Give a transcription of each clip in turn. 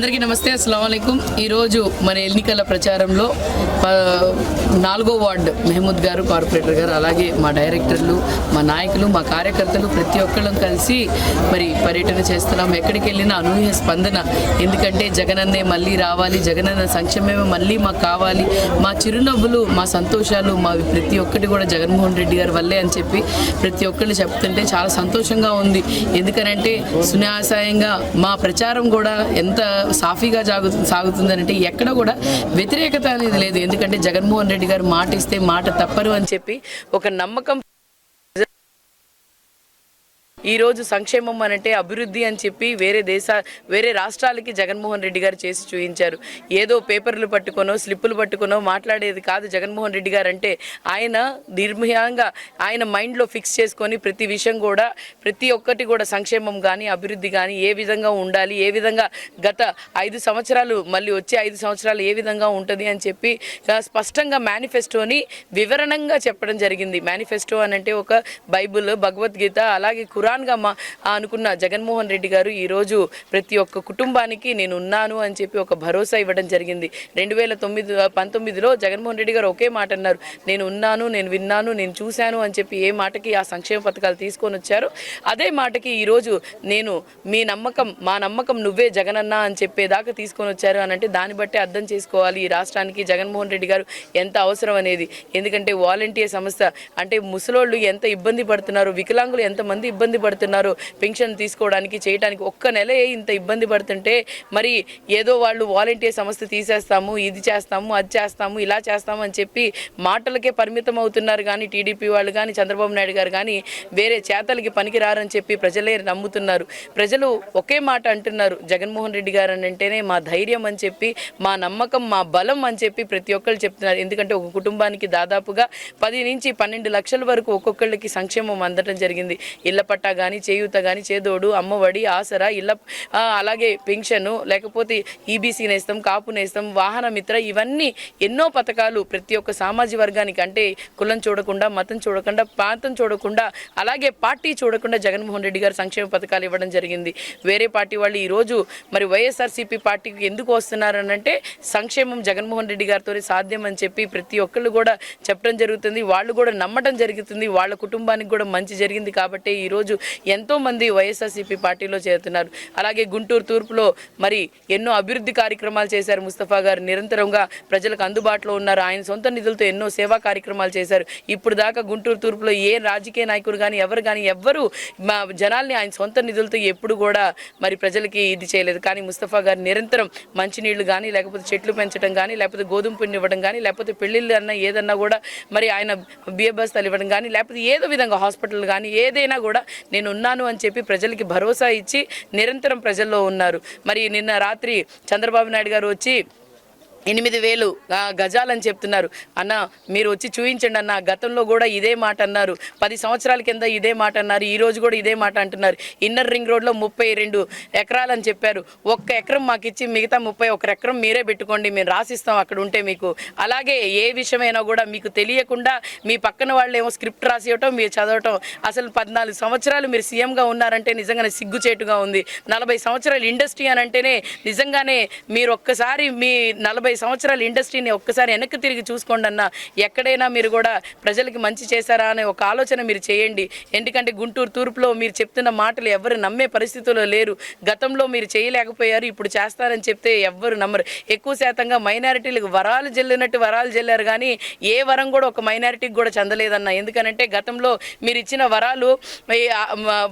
అందరికీ నమస్తే అస్సలం ఈరోజు మన ఎన్నికల ప్రచారంలో నాలుగో వార్డు మెహమూద్ గారు కార్పొరేటర్ గారు అలాగే మా డైరెక్టర్లు మా నాయకులు మా కార్యకర్తలు ప్రతి ఒక్కళ్ళం కలిసి మరి పర్యటన చేస్తున్నాం. ఎక్కడికి వెళ్ళినా అనూహ్య స్పందన. ఎందుకంటే జగనన్నే మళ్ళీ రావాలి జగనన్న సంక్షేమమే మళ్ళీ మాకు కావాలి. మా చిరునవ్వులు మా సంతోషాలు మావి ప్రతి ఒక్కటి కూడా జగన్మోహన్ రెడ్డి గారి వల్లే అని చెప్పి ప్రతి ఒక్కళ్ళు చెప్తుంటే చాలా సంతోషంగా ఉంది. ఎందుకనంటే సునాయాసంగా మా ప్రచారం కూడా ఎంత సాఫీగా జాగు సాగుతుందంటే ఎక్కడ కూడా వ్యతిరేకత అనేది లేదు. ఎందుకంటే జగన్మోహన్ రెడ్డి గారు మాట ఇస్తే మాట తప్పరు అని చెప్పి ఒక నమ్మకం ఈ రోజు సంక్షేమం అనంటే అభివృద్ధి అని చెప్పి వేరే దేశ వేరే రాష్ట్రాలకి జగన్మోహన్ రెడ్డి గారు చేసి చూపించారు. ఏదో పేపర్లు పట్టుకొనో స్లిప్పులు పట్టుకొనో మాట్లాడేది కాదు జగన్మోహన్ రెడ్డి గారు అంటే ఆయన నిర్మయంగా ఆయన మైండ్లో ఫిక్స్ చేసుకొని ప్రతి విషయం కూడా ప్రతి ఒక్కటి కూడా సంక్షేమం కానీ అభివృద్ధి కానీ ఏ విధంగా ఉండాలి ఏ విధంగా గత ఐదు సంవత్సరాలు మళ్ళీ వచ్చే ఐదు సంవత్సరాలు ఏ విధంగా ఉంటుంది అని చెప్పి స్పష్టంగా మేనిఫెస్టోని వివరణంగా చెప్పడం జరిగింది. మేనిఫెస్టో అని అంటే ఒక బైబుల్ భగవద్గీత అలాగే ఖురాన్గా మా అనుకున్న జగన్మోహన్ రెడ్డి గారు ఈరోజు ప్రతి ఒక్క కుటుంబానికి నేను ఉన్నాను అని చెప్పి ఒక భరోసా ఇవ్వడం జరిగింది. రెండు వేల తొమ్మిది పంతొమ్మిదిలో జగన్మోహన్ రెడ్డి గారు ఒకే మాట అన్నారు. నేను ఉన్నాను నేను విన్నాను నేను చూశాను అని చెప్పి ఏ మాటకి ఆ సంక్షేమ పథకాలు తీసుకొని వచ్చారు. అదే మాటకి ఈరోజు నేను మీ నమ్మకం మా నమ్మకం నువ్వే జగనన్న అని చెప్పేదాకా తీసుకొని వచ్చారు అని అంటే దాన్ని బట్టి అర్థం చేసుకోవాలి. ఈ రాష్ట్రానికి జగన్మోహన్ రెడ్డి గారు ఎంత అవసరం అనేది. ఎందుకంటే వాలంటీర్ సంస్థ అంటే ముసలోళ్ళు ఎంత ఇబ్బంది పడుతున్నారు వికలాంగులు ఎంతమంది ఇబ్బంది పడుతున్నారు. పెన్షన్ తీసుకోవడానికి చేయడానికి ఒక్క నెల ఇంత ఇబ్బంది పడుతుంటే మరి ఏదో వాళ్ళు వాలంటీర్ సంస్థ తీసేస్తాము ఇది చేస్తాము అది చేస్తాము ఇలా చేస్తాము అని చెప్పి మాటలకే పరిమితం అవుతున్నారు కానీ టీడీపీ వాళ్ళు కానీ చంద్రబాబు నాయుడు గారు కానీ వేరే చేతలకి పనికిరారని చెప్పి ప్రజలే నమ్ముతున్నారు. ప్రజలు ఒకే మాట అంటున్నారు జగన్మోహన్ రెడ్డి గారు అని అంటేనే మా ధైర్యం అని చెప్పి మా నమ్మకం మా బలం అని చెప్పి ప్రతి ఒక్కరు చెప్తున్నారు. ఎందుకంటే ఒక కుటుంబానికి దాదాపుగా పది నుంచి పన్నెండు లక్షల వరకు ఒక్కొక్కళ్ళకి సంక్షేమం అందడం జరిగింది. ఇళ్ళ పట్టా కానీ చేయూత కానీ చేదోడు అమ్మఒడి ఆసరా ఇళ్ళ అలాగే పెన్షన్ లేకపోతే ఈబీసీ నేస్తాం కాపు నేస్తాం వాహన మిత్ర ఇవన్నీ ఎన్నో పథకాలు ప్రతి ఒక్క సామాజిక వర్గానికి అంటే కులం చూడకుండా మతం చూడకుండా ప్రాంతం చూడకుండా అలాగే పార్టీ చూడకుండా జగన్మోహన్ రెడ్డి గారు సంక్షేమ పథకాలు ఇవ్వడం జరిగింది. వేరే పార్టీ వాళ్ళు ఈరోజు మరి వైఎస్ఆర్సీపీ పార్టీకి ఎందుకు వస్తున్నారనంటే సంక్షేమం జగన్మోహన్ రెడ్డి గారితో సాధ్యం అని చెప్పి ప్రతి ఒక్కళ్ళు కూడా చెప్పడం జరుగుతుంది. వాళ్ళు కూడా నమ్మడం జరుగుతుంది. వాళ్ళ కుటుంబానికి కూడా మంచి జరిగింది కాబట్టి ఈరోజు ఎంతోమంది వైఎస్ఆర్సీపీ పార్టీలో చేరుతున్నారు. అలాగే గుంటూరు తూర్పులో మరి ఎన్నో అభివృద్ధి కార్యక్రమాలు చేశారు ముస్తఫా గారు. నిరంతరంగా ప్రజలకు అందుబాటులో ఉన్నారు. ఆయన సొంత నిధులతో ఎన్నో సేవా కార్యక్రమాలు చేశారు. ఇప్పుడు దాకా గుంటూరు తూర్పులో ఏ రాజకీయ నాయకుడు కానీ ఎవరు కానీ ఎవ్వరు మా జనాల్ని ఆయన సొంత నిధులతో ఎప్పుడు కూడా మరి ప్రజలకి ఇది చేయలేదు. కానీ ముస్తఫా గారు నిరంతరం మంచినీళ్ళు కానీ లేకపోతే చెట్లు పెంచడం కానీ లేకపోతే గోధుమ పిండి ఇవ్వడం కానీ లేకపోతే పెళ్ళిళ్ళు అన్నా ఏదన్నా కూడా మరి ఆయన బియ్య బస్తాలు ఇవ్వడం కానీ లేకపోతే ఏదో విధంగా హాస్పిటల్ కానీ ఏదైనా కూడా నేను ఉన్నాను అని చెప్పి ప్రజలకి భరోసా ఇచ్చి నిరంతరం ప్రజల్లో ఉన్నారు. మరి నిన్న రాత్రి చంద్రబాబు నాయుడు గారు వచ్చి ఎనిమిది వేలు గజాలని చెప్తున్నారు. అన్న మీరు వచ్చి చూపించండి అన్న గతంలో కూడా ఇదే మాట అన్నారు. పది సంవత్సరాల కింద ఇదే మాట అన్నారు ఈ రోజు కూడా ఇదే మాట అంటున్నారు. ఇన్నర్ రింగ్ రోడ్లో ముప్పై రెండు ఎకరాలని చెప్పారు. ఒక్క ఎకరం మాకు ఇచ్చి మిగతా ముప్పై ఒక ఎకరం మీరే పెట్టుకోండి మేము రాసిస్తాం అక్కడ ఉంటే మీకు. అలాగే ఏ విషయమైనా కూడా మీకు తెలియకుండా మీ పక్కన వాళ్ళు ఏమో స్క్రిప్ట్ రాసి ఇవ్వటం మీరు చదవటం. అసలు పద్నాలుగు సంవత్సరాలు మీరు సీఎంగా ఉన్నారంటే నిజంగానే సిగ్గుచేటుగా ఉంది. నలభై సంవత్సరాలు ఇండస్ట్రీ అని అంటేనే నిజంగానే మీరు ఒక్కసారి మీ నలభై సంవత్సరాల ఇండస్ట్రీని ఒక్కసారి వెనక్కి తిరిగి చూసుకోండి అన్న ఎక్కడైనా మీరు కూడా ప్రజలకి మంచి చేశారా అనే ఒక ఆలోచన మీరు చేయండి. ఎందుకంటే గుంటూరు తూర్పులో మీరు చెప్తున్న మాటలు ఎవరు నమ్మే పరిస్థితుల్లో లేరు. గతంలో మీరు చేయలేకపోయారు ఇప్పుడు చేస్తారని చెప్తే ఎవ్వరు నమ్మరు. ఎక్కువ శాతంగా మైనారిటీలకు వరాలు జల్లినట్టు వరాలు జల్లారు కానీ ఏ వరం కూడా ఒక మైనారిటీకి కూడా చెందలేదన్న. ఎందుకనంటే గతంలో మీరు ఇచ్చిన వరాలు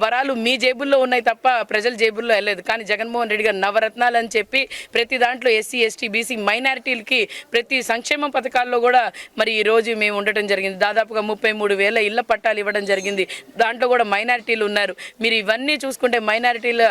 వరాలు మీ జేబుల్లో ఉన్నాయి తప్ప ప్రజల జేబుల్లో వెళ్ళలేదు. కానీ జగన్మోహన్ రెడ్డి గారు నవరత్నాలు అని చెప్పి ప్రతి దాంట్లో ఎస్సీ ఎస్టీ బీసీ మైనారిటీలకి ప్రతి సంక్షేమ పథకాల్లో కూడా మరి ఈ రోజు మేము ఉండటం జరిగింది. దాదాపుగా ముప్పై మూడు వేల ఇళ్ళ పట్టాలు ఇవ్వడం జరిగింది. దాంట్లో కూడా మైనారిటీలు ఉన్నారు. మీరు ఇవన్నీ చూసుకుంటే మైనారిటీల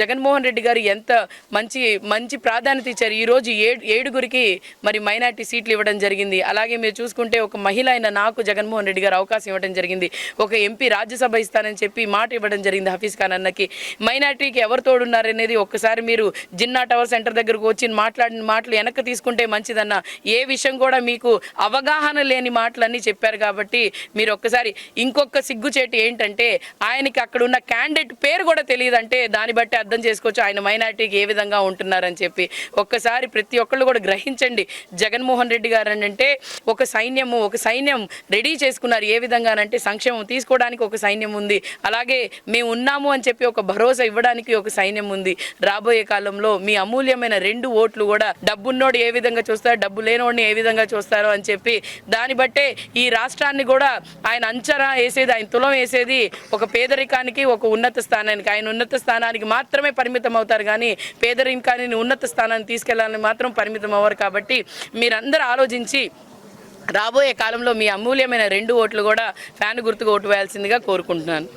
జగన్మోహన్ రెడ్డి గారు ఎంత మంచి మంచి ప్రాధాన్యత ఇచ్చారు. ఈ రోజు ఏడు ఏడుగురికి మరి మైనారిటీ సీట్లు ఇవ్వడం జరిగింది. అలాగే మీరు చూసుకుంటే ఒక మహిళ అయిన నాకు జగన్మోహన్ రెడ్డి గారు అవకాశం ఇవ్వడం జరిగింది. ఒక ఎంపీ రాజ్యసభ ఇస్తానని చెప్పి మాట ఇవ్వడం జరిగింది హఫీజ్ ఖాన్ అన్నకి. మైనారిటీకి ఎవరు తోడున్నారనేది ఒక్కసారి మీరు జిన్నా టవర్ సెంటర్ దగ్గరకు వచ్చి మాట్లాడిన మాటలు వెనక్కి తీసుకుంటే మంచిదన్న ఏ విషయం కూడా మీకు అవగాహన లేని మాటలన్నీ చెప్పారు కాబట్టి మీరు ఒక్కసారి ఇంకొక సిగ్గుచేటు ఏంటంటే ఆయనకి అక్కడ ఉన్న క్యాండిడేట్ పేరు కూడా తెలియదంటే దాన్ని బట్టి అర్థం చేసుకోవచ్చు ఆయన మైనార్టీకి ఏ విధంగా ఉంటున్నారని చెప్పి. ఒక్కసారి ప్రతి ఒక్కళ్ళు కూడా గ్రహించండి. జగన్మోహన్ రెడ్డి గారు అంటే ఒక సైన్యము ఒక సైన్యం రెడీ చేసుకున్నారు. ఏ విధంగానంటే సంక్షేమం తీసుకోవడానికి ఒక సైన్యం ఉంది. అలాగే మేము ఉన్నాము అని చెప్పి ఒక భరోసా ఇవ్వడానికి ఒక సైన్యం ఉంది. రాబోయే కాలంలో మీ అమూల్యమైన రెండు ఓట్లు కూడా డబ్బున్నోడు ఏ విధంగా చూస్తారో డబ్బు లేనివాడిని ఏ విధంగా చూస్తారో అని చెప్పి దాన్ని బట్టే ఈ రాష్ట్రాన్ని కూడా ఆయన అంచనా వేసేది ఆయన తులం వేసేది ఒక పేదరికానికి ఒక ఉన్నత స్థానానికి. ఆయన ఉన్నత స్థానానికి మాత్రమే పరిమితం అవుతారు కానీ పేదరికాన్ని ఉన్నత స్థానాన్ని తీసుకెళ్ళాలని మాత్రం పరిమితం అవ్వరు కాబట్టి మీరందరూ ఆలోచించి రాబోయే కాలంలో మీ అమూల్యమైన రెండు ఓట్లు కూడా ఫ్యాన్ గుర్తుకు ఓటు వేయాల్సిందిగా కోరుకుంటున్నాను.